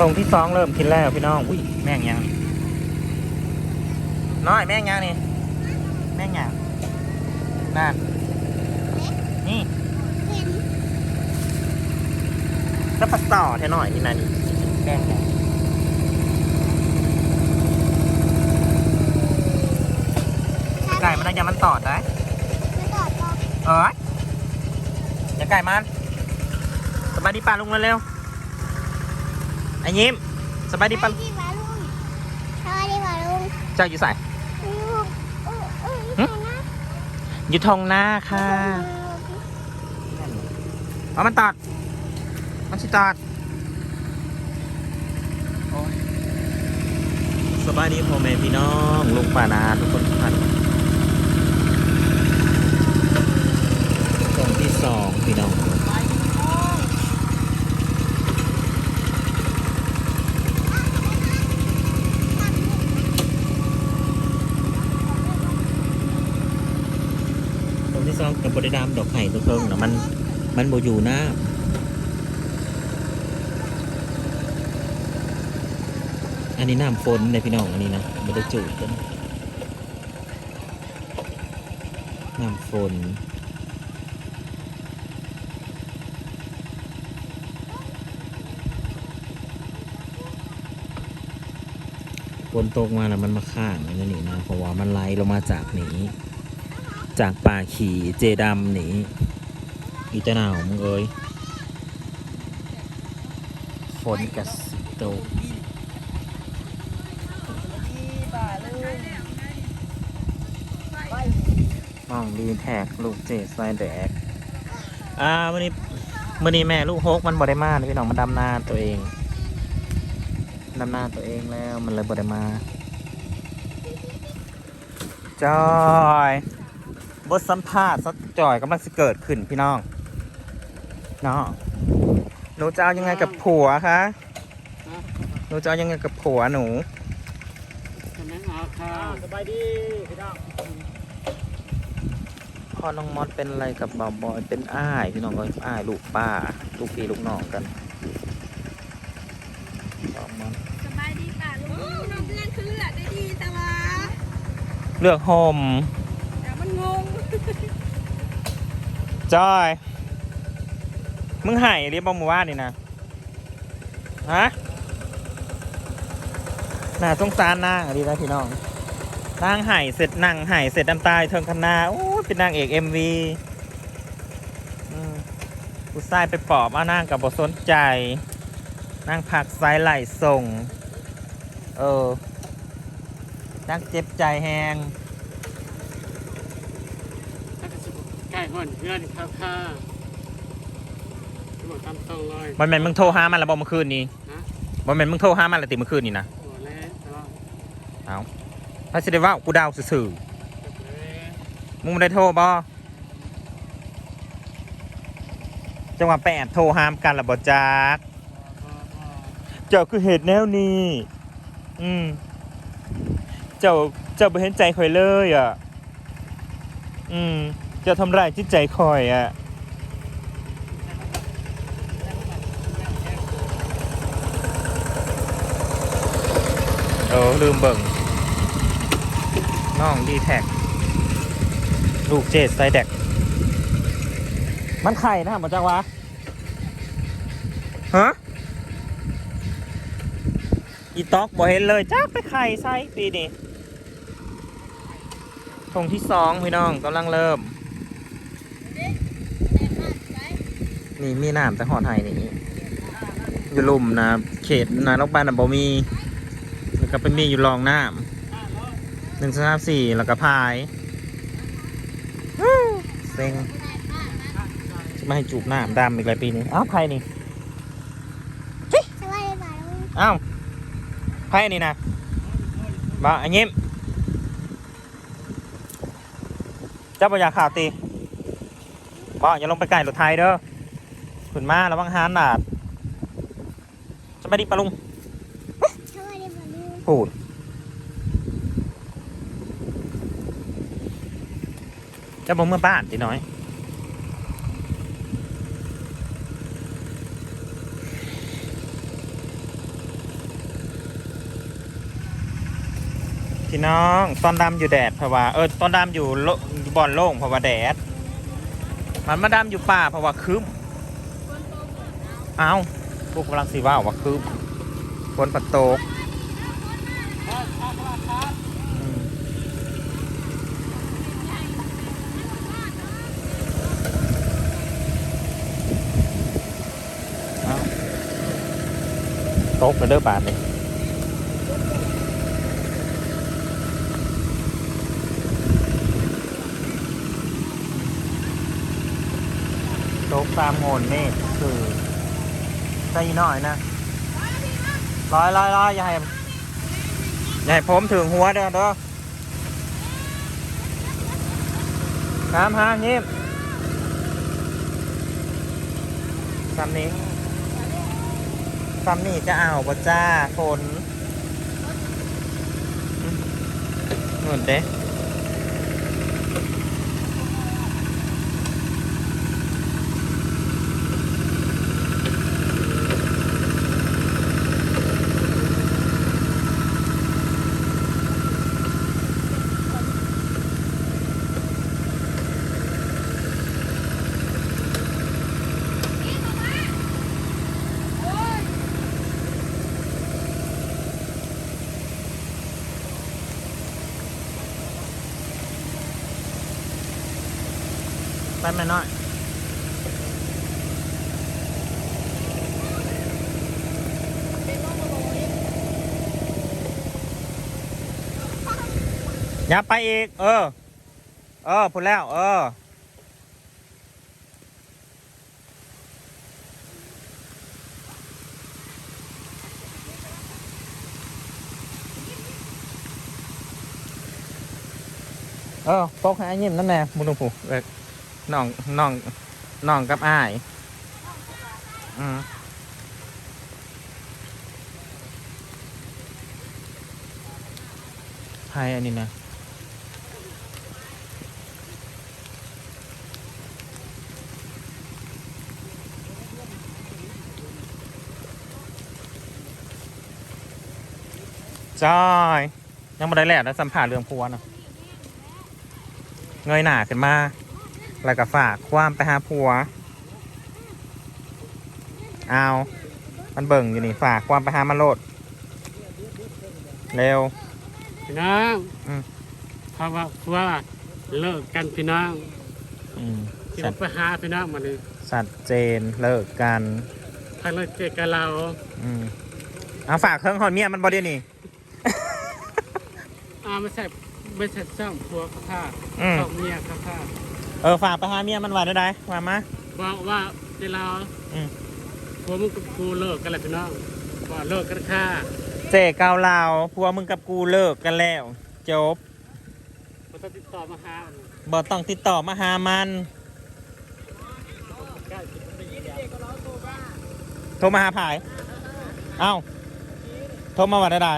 ตรงที่สองเริ่มกินแล้วพี่น้อง อุ้ยแม่งยังนี่น้อยแม่งยังนี่ แม่งยังนั่นนี่เห็นก็ปัดต่อแท่หน่อยนี่นะนี่แม่งยังไก่มันน่าจะมันตอดได้ไม่ตอบบอกเอ้ยอย่าไก่มันสบายดีป่าลุงเร็วๆ ไอ้ยิ้มสบายดีป่าสวัสดีป่าลุงสวัสดีป่าลุงเจ้าอยู่ใส่ลุงเออเออนี่ใครนะอยู่ทองหน้าค่ะเอามันตอดมันสิตอดโอ้ยสบายดีพ่อแม่พี่น้องลุงป่านาทุกคนทุกท่านตรงที่สองพี่น้อง ตรงที่สองกับบริดามดอกไห่ตัวเพิ่งนะมันมันโบอยู่นะอันนี้น้ำฝนเลยพี่น้องอันนี้นะไม่ได้จูดกันน้ำฝนฝนตกมาแล้วมันมาข้างอันนี้นะเพราะว่ามันไหลลงมาจากนี้ จากป่าขี่เจดำหนีอีตะหนาวมึงเอ้ยฝนกระสิโตกมองดีแท็กลูกเจสไซแดก อ่าวันนี้วันนี้แม่ลูกโฮกมันบไดมาพี่น้องมันดำนาตัวเองดำนาตัวเองแล้วมันเลยบไดมาจอย บทสัมภาษณ์สักจ่อยกำลังจะเกิดขึ้นพี่น้องเนาะหนูจะเอายังไงกับผัวคะหนูจะเอายังไงกับผัวหนูทำไมเอาค่ะสบายดีพี่น้องพ่อน้องมอสเป็นอะไรกับบ่าวบอยเป็นอ้ายพี่น้องก็อ้ายลูกป้า ลูกพี่ลูกน้องกันน้องมอสสบายดีป่าลุงน้องเพื่อนคือเลือดได้ดีแต่ว่าเลือกโฮม แต่มันงง จอย มึงหายเรียบบ้องมือว่านี่นะฮะน่าสงสารนางอะดีนะพี่น้องนางไห่เสร็จนางไห่เสร็จน้ำตายเทิงคณาโอ้เป็นนางเอกเอ็มวีกูใส่ไปปอบเอานางกับบทสนใจนางผักไซไหลส่ง เออนางเจ็บใจแหง ถ้าจะใกล้ ห่อนเพื่อนครับค่ะบอกตามตรงเลยบอลแมนมึงโทรหามันแล้วบอกเมื่อคืนนี้ฮะบอลแมนมึงโทรหามันแล้วติเมื่อคืนนี้นะโอ้แล้วแต่ว่าเอาถ้าสิได้ว่ากูดาวสื่อจบแล้วๆมึงไม่ได้โทรบอจังหวะแปดโทรหามกันละบอจักพอพอเจ้าคือเหตุแนวนี้ อืมเจ้าเจ้าไปเห็นใจคอยเลยอะ อืมเจ้าทำร้ายจิตใจคอยอะเออลืมเบิ่งน้องดีแท็กลูกเจสไซแดก มันไข่นะหมดจังวะฮะอีต๊อกบ่เห็นเลยจ้าไปไข่ใส่ปีนี้ทงที่สองพี่น้องกำลังเริ่ม นี่มีน้ำแต่หอดไห้นี่อยู่ลุ่มนะเขตนะนกบ้านนะบ่มีแล้วก็เป็นมีอยู่รองน้ำหนึ่งสามสี่แล้วก็พายเซ็งจะมาให้จูบน้ำดำอีกหลายปีนี้อ้าวไผ่นี่อ้าวไพ่นี่นะบ่อันยิ้มเจ้าปอยาข่าวตีบ่อย่าลงไปไก่รถไทยเด้อ ขึ้นมาระวังหานหนาดจะไยดีปลาดีปลุงปูดจะบ่เมื่อบ้านตีน้อยพี่น้องตอนดำอยู่แดดเพราะว่าเออตอนดำอยู่บ่อนโล่งเพราะว่าแดด มันมาดำอยู่ป่าเพราะว่าคืม อาพวกกำลังสีว่าว่าคืมฝนปัดตกอืมเอาตกไปเด้อบาทเลยตกตามโงนเมฆคือ ใส่หน่อยนะร้อยร้อยร้อยอย่าให้อย่าให้ผมถึงหัวเด้อเด้อน้ำฮะเงียบคำนี้คำนี้จะเอาบ่จ้าฝนอืมหนุนเด้ ไปไหมน้อยอย่าไปอีก เออ เออพูดแล้ว เออ เออปกให้ยิ้มนั่นแน่มุนุผูเอก น้องน้องน้องกับอ้ายอืมไพ่อันนี้นะจอยยังไม่ได้แหละแล้วสัมผัสเรื่องพัวเนาะเงยหน้าขึ้นมา แล้วก็ฝากความไปหาผัว เอามันเบิ่งอยู่นี่ฝากความไปหามันโลด เร็ว พี่น้องอืม เพราะว่าว่าเลิกกันพี่น้องอืมที่ชัผดมไปหาพี่น้องมาเลยชัดเจนเลิกกันถ้าเลิกเจอกันเราอืมเอาฝากเครื่องหอนเมียมันบอดีนี่ อ่าไม่ใช่ไม่ใช่ช่องผัวเขาท่าอืมช่องเมียเขาท่า เออฝากไปหาเมียมันว่าได้ไดว่ามาบอกว่าเดี๋ยวเราอืมผัวมึงกับกูเลิกกันแล้วพี่น้องว่าเลิกกันค่ะเจเกาเหลาวผัวมึงกับกูเลิกกันแล้ว จบมันต้องติดต่อมาหามันบอต้องติดต่อมาหามันใกล้สิบปีแล้วโทรมาหาผาย เอ้าโทรมาว่าได้ได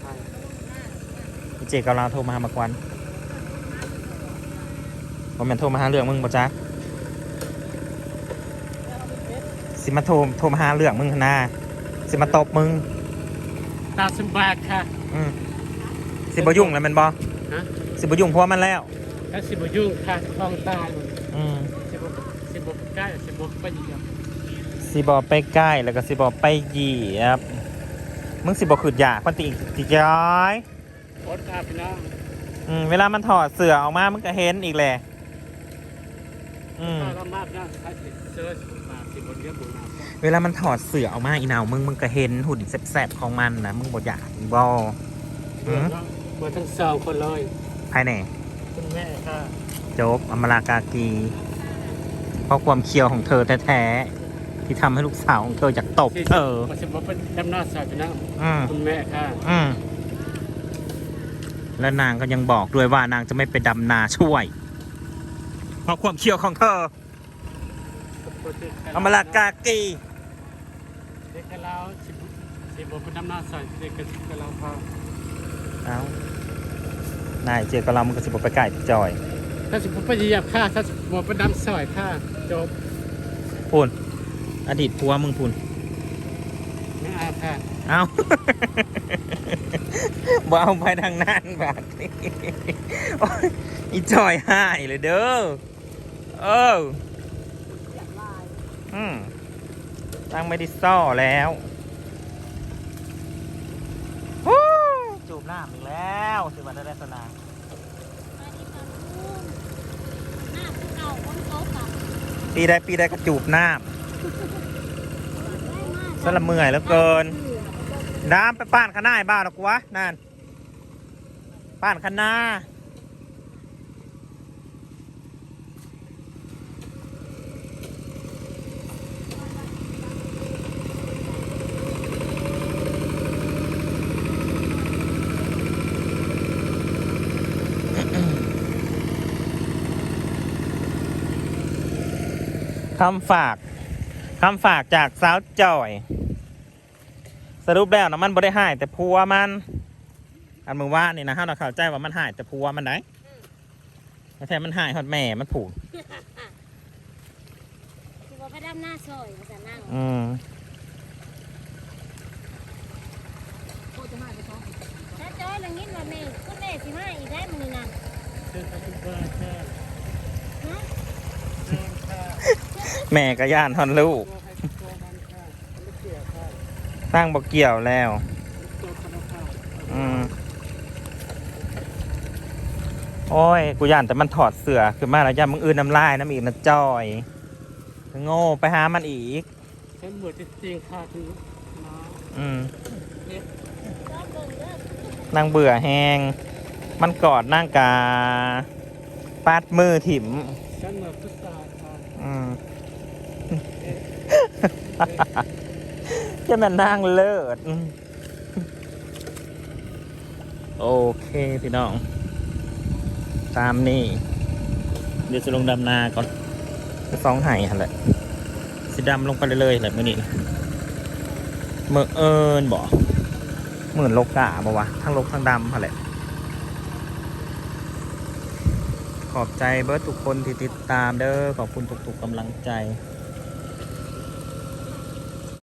ใช่เจเกาเหลาวโทรมาหามากวัน บอแมนโทรมาหาเรื่องมึงบ่จ๊ะสิมาโทรโทรมาหาเรื่องมึงหั่นนาสิมาตบมึงตามสมบัติค่ะ อืมสิบยุ่งแล้วแมันบอฮะ สิบยุ่งเพราะว่ามันแล้ว ถ้าสิบยุ่งค่ะคลองตายหมดอืมสิบสิบใกล้สิบไปเหยียบสิบอไปใกล้แล้วก็สิบอไปเหยียบมึงสิบอขืดอยากพันติติย้อยโคตรค่ะพี่น้องอืมเวลามันถอดเสื้อออกมามึงก็เห็นอีกแหละ อืมถ้าเรามากนะถ้าสิเจอสิบมาสิบบนเรียบบุญนะเวลามันถอดเสื้อออกมาอีหนาวมึงมึงก็เห็นหุ่นแสบๆของมันนะมึงบออยากบอเบื่อแล้วเบื่อทั้งสองคนเลยภายในคุณแม่ค่ะโจ๊กอมรากากีเพราะความเคียวของเธอแท้ๆที่ทำให้ลูกสาวของเธออยากตบเธอมาสิบเป็นดำนาสายพี่น้องอืมคุณแม่ค่ะอืมและนางก็ยังบอกด้วยว่านางจะไม่ไปดำนาช่วย เพราะความเคียวของเธออมรากากีเด็กกับเราสิบสิบเป็นดำนาสายเด็กกับสิบกับเราค่ะเอานายเจอกับเรามันก็สิบไปไก่จอย ถ้าสิบไปเหยียบค่ะถ้าสิบเป็นดำสายค่ะจบพูนอดีตผัวมึงพูนไม่เอาค่ะเอาบ่เอาไปทางนั้นบาดนี้โอ้ยอีจอยหายเลยเด้อ เอออืมตั้งไม่ได้ซ่อแล้วฮู้จูบหน้าอีกแล้วสิวันได้สนามาดีก่อนลูกหน้าคือเก่าคนโต๊ะกับปีใดปีใดก็จูบหน้าสละเมื่อยแล้วเกินดามไปป้านข้างหน้าไอ้บ้าหรอกวะนั่นป้านข้างหน้า คำฝากคำฝากจากสาวจอย สรุปแล้วนะมันบ่ได้หาย แต่พัวมัน อันมือว่านี่นะห้าเราเข้าใจว่ามันหายแต่พัวมันไหนไม่ใช่มันหายหอดแม่มันผูกคือว่าไปดำหน้าซอยมาจะนั่งอืมถ้าจอยเรื่องนี้ว่าแม่คุณแม่สิมาอีกได้มื้อนี้นะ เชิญทุกคนแค่ ฮะ แรงค่ะ แม่ก็ย่านทอนลูกตัวให้ตัวมันค่ะไม่เกี่ยวค่ะตั้งบ่เกี่ยวแล้วตัวธนาคารอืมโอ้ย กูย่านแต่มันถอดเสือคือมาแล้วย่ามึงอื่นน้ำลายน้ำอีกนะจอยโง่ไปหามันอีกฉันหมดจริงๆค่ะคือน้าอืมเอ๊ะรอบเบิ่งเด้อนั่งเบื่อแหงมันกอดนั่งกาปาดมือถิ่มฉันเหมือนพุทธาค่ะอืม จะมันนั่งเลิศ โอเคพี่น้อง ตามนี่ เดี๋ยวจะลงดำนาก่อนจะฟ้องไห้หันแหละสิดำลงไปเลยๆแหละมื่อนี้เมื่อเอิญบ่เหมือนโลกาบ่วะ ทั้งโลกทั้งดำหันแหละ ขอบใจเบิร์ดทุกคนที่ติดตามเด้อ ขอบคุณทุกๆกำลังใจ